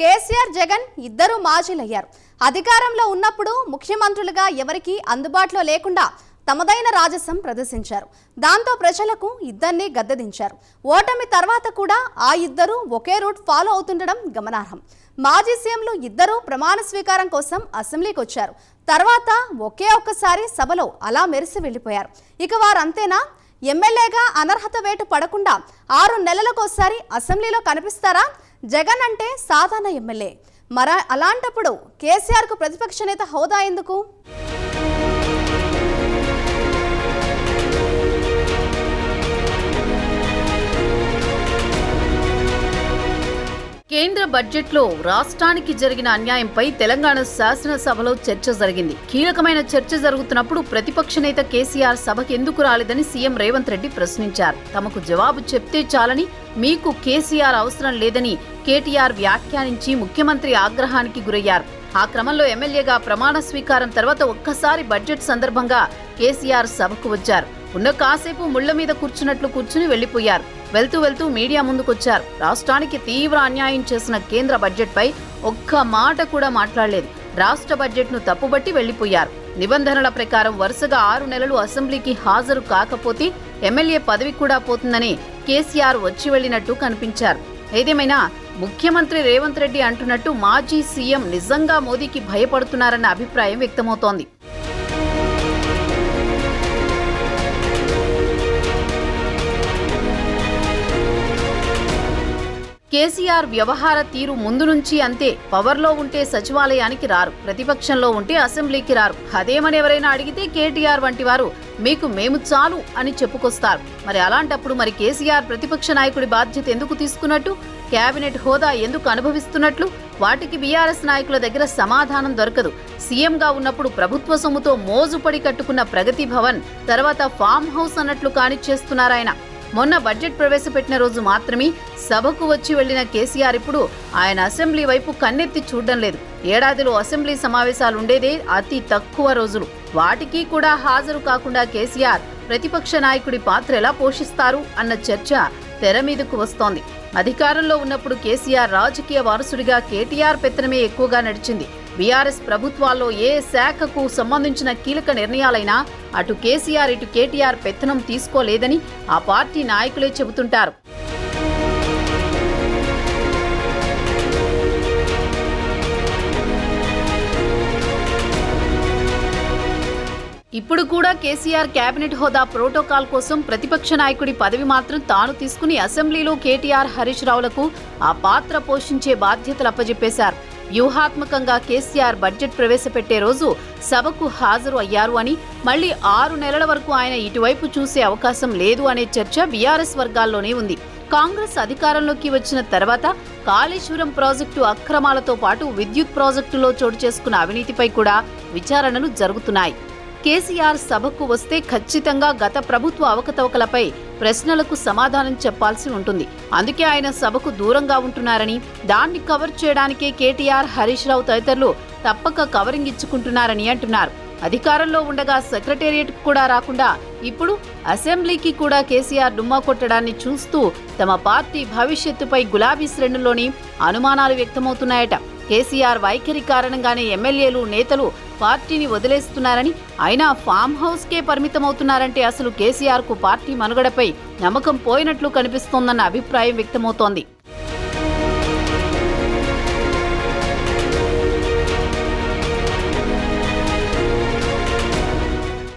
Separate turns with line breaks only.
కేసీఆర్ జగన్ ఇద్దరు మాజీలయ్యారు. అధికారంలో ఉన్నప్పుడు ముఖ్యమంత్రులుగా ఎవరికీ అందుబాటులో లేకుండా తమదైన రాజసం ప్రదర్శించారు. దాంతో ప్రజలకు ఇద్దరిని గద్దెదించారు. ఓటమి తర్వాత కూడా ఆ ఇద్దరు ఒకే రూట్ ఫాలో అవుతుండడం గమనార్హం. మాజీ సీఎంలు ఇద్దరూ ప్రమాణ స్వీకారం కోసం అసెంబ్లీకి వచ్చారు. తర్వాత ఒకే ఒక్కసారి సభలో అలా మెరిసి వెళ్ళిపోయారు. ఇక వారంతేనా? ఎమ్మెల్యేగా అనర్హత వేటు పడకుండా ఆరు నెలలకోసారి అసెంబ్లీలో కనిపిస్తారా? జగన్ అంటే సాధారణ ఎమ్మెల్యే. మర అలాంటప్పుడు కేసీఆర్కు ప్రతిపక్ష నేత హోదా ఎందుకు?
కేంద్ర బడ్జెట్లో రాష్ట్రానికి జరిగిన అన్యాయంపై తెలంగాణ శాసనసభలో చర్చ జరిగింది. కీలకమైన చర్చ జరుగుతున్నప్పుడు ప్రతిపక్ష నేత కేసీఆర్ సభకు ఎందుకు రాలేదని సీఎం రేవంత్ రెడ్డి ప్రశ్నించారు. తమకు జవాబు చెప్తే చాలని మీకు కేసీఆర్ అవసరం లేదని కేటీఆర్ వ్యాఖ్యానించి ముఖ్యమంత్రి ఆగ్రహానికి గురయ్యారు. ఆ క్రమంలో ఎమ్మెల్యేగా ప్రమాణ స్వీకారం తర్వాత ఒక్కసారి బడ్జెట్ సందర్భంగా కేసీఆర్ సభకు వచ్చారు. ఉన్న కాసేపు ముళ్ళ మీద కూర్చున్నట్లు కూర్చుని వెళ్ళిపోయారు వెళ్తూ వెళ్తూ మీడియా ముందుకొచ్చారు. రాష్ట్రానికి తీవ్ర అన్యాయం చేసిన కేంద్ర బడ్జెట్పై ఒక్క మాట కూడా మాట్లాడలేదు. రాష్ట్ర బడ్జెట్ను తప్పుబట్టి వెళ్ళిపోయారు నిబంధనల ప్రకారం వరుసగా ఆరు నెలలు అసెంబ్లీకి హాజరు కాకపోతే ఎమ్మెల్యే పదవి కూడా పోతుందని కేసీఆర్ వచ్చి వెళ్ళినట్టు కనిపించారు. ఏదేమైనా ముఖ్యమంత్రి రేవంత్ రెడ్డి అంటున్నట్టు మాజీ సీఎం నిజంగా మోదీకి భయపడుతున్నారన్న అభిప్రాయం వ్యక్తమవుతోంది. కేసీఆర్ వ్యవహార తీరు ముందు నుంచి అంతే పవర్లో ఉంటే సచివాలయానికి రారు ప్రతిపక్షంలో ఉంటే అసెంబ్లీకి రారు. అదేమని ఎవరైనా అడిగితే కేటీఆర్ వంటి వారు మీకు మేము చాలు అని చెప్పుకొస్తారు. మరి అలాంటప్పుడు మరి కేసీఆర్ ప్రతిపక్ష నాయకుడి బాధ్యత ఎందుకు తీసుకున్నట్టు? కేబినెట్ హోదా ఎందుకు అనుభవిస్తున్నట్లు? వాటికి బీఆర్ఎస్ నాయకుల దగ్గర సమాధానం దొరకదు. సీఎంగా ఉన్నప్పుడు ప్రభుత్వ సొమ్ముతో మోజుపడి కట్టుకున్న ప్రగతి భవన్ తర్వాత ఫామ్ హౌస్ అన్నట్లు కానిచ్చేస్తున్నారాయన మొన్న బడ్జెట్ ప్రవేశపెట్టిన రోజు మాత్రమే సభకు వచ్చి వెళ్ళిన కేసీఆర్ ఇప్పుడు ఆయన అసెంబ్లీ వైపు కన్నెత్తి చూడడం లేదు. ఏడాదిలో అసెంబ్లీ సమావేశాలు ఉండేదే అతి తక్కువ రోజులు. వాటికి కూడా హాజరు కాకుండా కేసీఆర్ ప్రతిపక్ష నాయకుడి పాత్ర ఎలా పోషిస్తారు అన్న చర్చ తెర మీదకు వస్తోంది. అధికారంలో ఉన్నప్పుడు కేసీఆర్ రాజకీయ వారసుడిగా కేటీఆర్ పెత్తనమే ఎక్కువగా నడిచింది. బీఆర్ఎస్ ప్రభుత్వాల్లో ఏ శాఖకు సంబంధించిన కీలక నిర్ణయాలైనా అటు కేసీఆర్ ఇటు కేటీఆర్ పెత్తనం తీసుకోలేదని ఆ పార్టీ నాయకులే చెబుతుంటారు. ఇప్పుడు కూడా కేసీఆర్ కేబినెట్ హోదా ప్రోటోకాల్ కోసం ప్రతిపక్ష నాయకుడి పదవి మాత్రం తాను తీసుకుని అసెంబ్లీలో కేటీఆర్ హరీష్ రావులకు ఆ పాత్ర పోషించే బాధ్యతలు అప్పజెప్పేశారు. వ్యూహాత్మకంగా కేసీఆర్ బడ్జెట్ ప్రవేశపెట్టే రోజు సభకు హాజరు అయ్యారు అని మళ్ళీ ఆరు నెలల వరకు ఆయన ఇటువైపు చూసే అవకాశం లేదు అనే చర్చ బీఆర్ఎస్ వర్గాల్లోనే ఉంది. కాంగ్రెస్ అధికారంలోకి వచ్చిన తర్వాత కాళేశ్వరం ప్రాజెక్టు అక్రమాలతో పాటు విద్యుత్ ప్రాజెక్టులో చోటు చేసుకున్న అవినీతిపై కూడా విచారణలు జరుగుతున్నాయి. కేసీఆర్ సభకు వస్తే ఖచ్చితంగా గత ప్రభుత్వ అవకతవకలపై ప్రశ్నలకు సమాధానం చెప్పాల్సి ఉంటుంది. అందుకే ఆయన సభకు దూరంగా ఉంటున్నారని దాన్ని కవర్ చేయడానికే కేటీఆర్ హరీష్ రావు తదితరులు తప్పక కవరింగ్ ఇచ్చుకుంటున్నారని అంటున్నారు. అధికారంలో ఉండగా సెక్రటేరియట్ కూడా రాకుండా ఇప్పుడు అసెంబ్లీకి కూడా కేసీఆర్ డుమ్మా కొట్టడాన్ని చూస్తూ తమ పార్టీ భవిష్యత్తుపై గులాబీ శ్రేణుల్లోని అనుమానాలు వ్యక్తమవుతున్నాయట. కేసీఆర్ వైఖరి కారణంగానే ఎమ్మెల్యేలు నేతలు పార్టీని వదిలేస్తున్నారని అయినా ఫామ్ హౌస్కే పరిమితమవుతున్నారంటే అసలు కేసీఆర్కు పార్టీ మనుగడపై నమ్మకం పోయినట్లు కనిపిస్తోందన్న అభిప్రాయం వ్యక్తమవుతోంది.